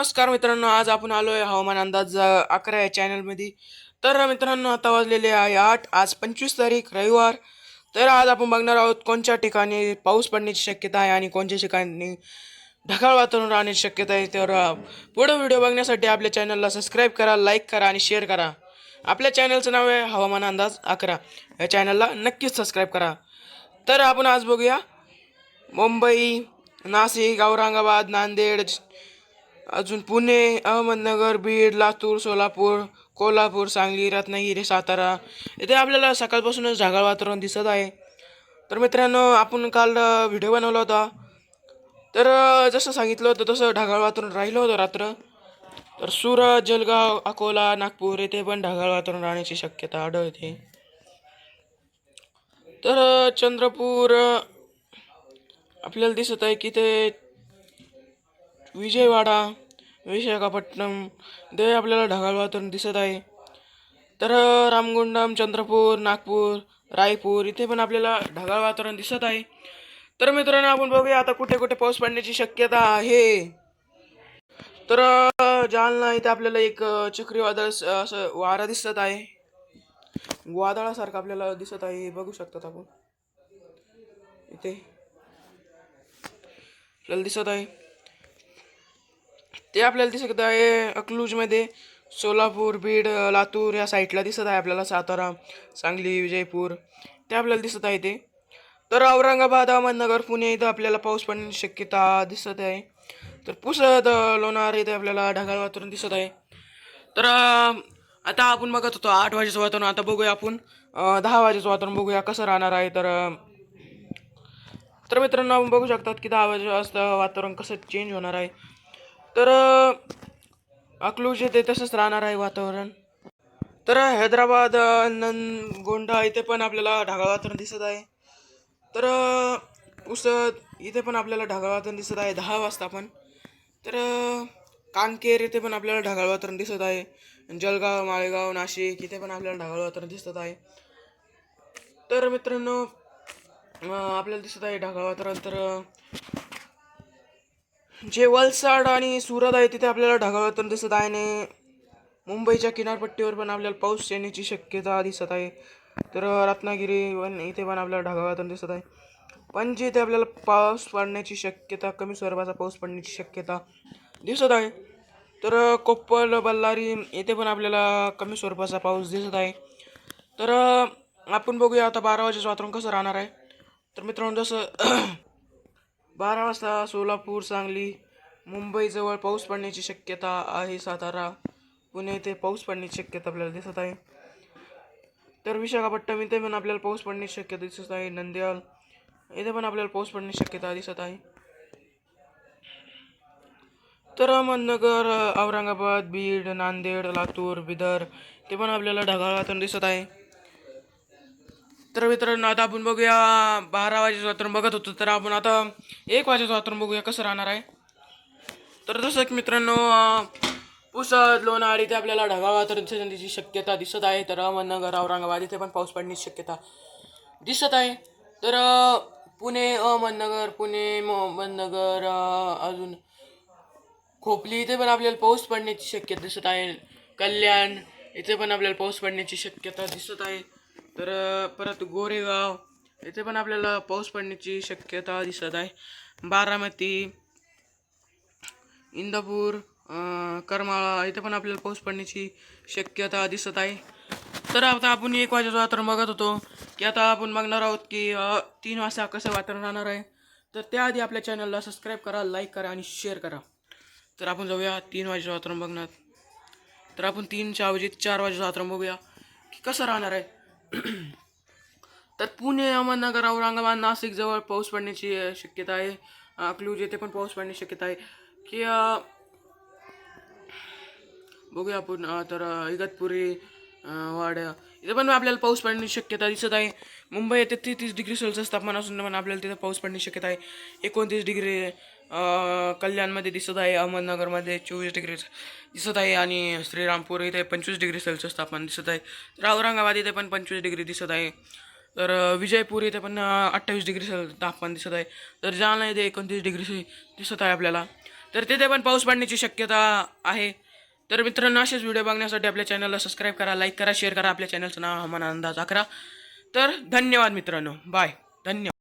नमस्कार मित्रांनो आज आपण आलो आहे हवामान अंदाज अकरा या चॅनलमध्ये. तर मित्रांनो आता वाजलेले आहे आठ आज पंचवीस तारीख रविवार. तर आज आपण बघणार आहोत कोणत्या ठिकाणी पाऊस पडण्याची शक्यता आहे आणि कोणत्या ठिकाणी ढगाळ वातावरण राहण्याची शक्यता आहे. तर पुढे व्हिडिओ बघण्यासाठी आपल्या चॅनलला सबस्क्राईब करा लाईक करा आणि शेअर करा. आपल्या चॅनलचं नाव आहे हवामान अंदाज अकरा. या चॅनलला नक्कीच सबस्क्राईब करा. तर आपण आज बघूया मुंबई नाशिक औरंगाबाद नांदेड अजून पुणे अहमदनगर बीड लातूर सोलापूर कोल्हापूर सांगली रत्नागिरी सातारा इथे आपल्याला सकाळपासूनच ढगाळ वातावरण दिसत आहे. तर मित्रांनो आपण काल व्हिडिओ बनवला होता. तर जसं सांगितलं होतं तसं ढगाळ वातावरण राहिलं होतं रात्र. तर सुरत जलगाव अकोला नागपूर येथे पण ढगाळ वातावरण राहण्याची शक्यता आढळते. तर चंद्रपूर आपल्याला दिसत आहे की ते विजयवाडा विशाखापट्टणम ते आपल्याला ढगाळ वातावरण दिसत आहे. तर रामगुंडम चंद्रपूर नागपूर रायपूर इथे पण आपल्याला ढगाळ वातावरण दिसत आहे. तर मित्रांनो आपण बघूया आता कुठे कुठे पाऊस पडण्याची शक्यता आहे. तर जालना इथे आपल्याला एक चक्रीवादळ असं वारा दिसत आहे. वादळासारखं आपल्याला दिसत आहे. बघू शकतात आपण. इथे. आपल्याला दिसत आहे. ते आपल्याला दिसत आहे अकलूजमध्ये सोलापूर बीड लातूर या साईडला दिसत आहे आपल्याला सातारा सांगली विजयपूर. ते आपल्याला दिसत आहे ते. तर औरंगाबाद अहमदनगर पुणे इथं आपल्याला पाऊस पडण्याची शक्यता दिसत आहे. तर पुसद लोणार इथे आपल्याला ढगाळ वातावरण दिसत आहे. तर आता आपण बघत होतो आठ वाजेचं वातावरण. आता बघूया आपण दहा वाजेचं वातावरण बघूया कसं राहणार आहे. तर तर मित्रांनो आपण बघू शकतात की दहा वाजे वाजता वातावरण कसं चेंज होणार आहे. तर अकलूज येथे तसंच राहणार आहे वातावरण. तर हैदराबाद अ, नंदगोंडा इथे पण आपल्याला ढगाळ वातावरण दिसत आहे. तर उसद इथे पण आपल्याला ढगाळ वातावरण दिसत आहे दहा वाजता पण. तर कांकेर इथे पण आपल्याला ढगाळ वातावरण दिसत आहे. जळगाव माळेगाव नाशिक इथे पण आपल्याला ढगाळ वातावरण दिसत आहे. तर मित्रांनो आपल्याला दिसत आहे ढगाळ वातावरण तर जे वलसाड आणि सुरत आहे तिथे आपल्याला ढगाळतन दिसत आहे आणि मुंबईच्या किनारपट्टीवर पण आपल्याला पाऊस येण्याची शक्यता दिसत आहे. तर रत्नागिरी पण इथे पण आपल्याला ढगाळतन दिसत आहे. पणजी इथे आपल्याला पाऊस पडण्याची शक्यता कमी स्वरूपाचा पाऊस पडण्याची शक्यता दिसत आहे. तर कोप्पल बल्लारी येथे पण आपल्याला कमी स्वरूपाचा पाऊस दिसत आहे. तर आपण बघूया आता बारा वाजेचं वातावरण कसं राहणार आहे. तर मित्रांनो जसं बारा वाजता सोलापूर सांगली मुंबईजवळ पाऊस पडण्याची शक्यता आहे सातारा. पुणे येथे पाऊस पडण्याची शक्यता आपल्याला दिसत आहे. तर विशाखापट्टणम इथे पण आपल्याला पाऊस पडण्याची शक्यता दिसत आहे. नंद्याल इथे पण आपल्याला पाऊस पडण्याची शक्यता दिसत आहे. तर अहमदनगर औरंगाबाद बीड नांदेड लातूर बिदर ते पण आपल्याला ढगाळ वातावरण दिसत आहे. तर मित्रांनो आता आपण बघूया बारा वाजेचं वातावरण बघत होतो तर आपण आता एक वाजेचं वातावरण बघूया कसं राहणार आहे. तर जसं की मित्रांनो अं, पुसद लोणार इथे आपल्याला ढगाळ वातावरण दिसण्याची शक्यता दिसत आहे. तर अहमदनगर औरंगाबाद इथे पण पाऊस पडण्याची शक्यता दिसत आहे. तर पुणे अहमदनगर पुणे अहमदनगर अजून खोपली इथे पण आपल्याला पाऊस पडण्याची शक्यता दिसत आहे. कल्याण इथे पण आपल्याला पाऊस पडण्याची शक्यता दिसत आहे. तर परत गोरेगाव इथे पण आपल्याला पाऊस पडण्याची शक्यता दिसत आहे. बारामती इंदापूर करमाळा इथे पण आपल्याला पाऊस पडण्याची शक्यता दिसत आहे. तर आता आपण एक वाजेचं वातावरण बघत होतो की आता आपण बघणार आहोत की तीन वाजता कसं वातावरण राहणार आहे. तर त्याआधी आपल्या चॅनलला सबस्क्राईब करा लाईक करा आणि शेअर करा. तर आपण जाऊया तीन वाजेचं वातावरण बघणार. तर आपण तीनच्या ऐवजी चार वाजेचं वातावरण बघूया की कसं राहणार आहे. तर पुणे अहमदनगर औरंगाबाद नाशिक जवळ पाऊस पडण्याची शक्यता आहे. अकलूज येथे पण पाऊस पडण्याची शक्यता आहे. की बघूया आपण तर इगतपुरी वाड्या इथे पण आपल्याला पाऊस पडण्याची शक्यता दिसत आहे. मुंबई येथे तेहतीस डिग्री सेल्सिअस तापमान असून पण आपल्याला तिथं पाऊस पडण्याची शक्यता आहे. एकोणतीस डिग्री कल्याणमध्ये दिसत आहे अहमदनगरमध्ये चोवीस डिग्री दिसत आहे आणि श्रीरामपूर इथे पंचवीस डिग्री सेल्सिअस तापमान दिसत आहे. तर औरंगाबाद इथे पण पंचवीस डिग्री दिसत आहे. तर विजयपूर इथे पण अठ्ठावीस डिग्री सेल तापमान दिसत आहे. तर जालना इथे एकोणतीस डिग्री से- दिसत आहे आपल्याला. तर तिथे पण पाऊस पडण्याची शक्यता आहे. तर मित्रांनो असेच व्हिडिओ बघण्यासाठी आपल्या चॅनलला सबस्क्राईब करा लाईक करा शेअर करा. आपल्या चॅनलचं नाव हवामान अंदाज अकरा. तर धन्यवाद मित्रांनो. बाय धन्यवाद.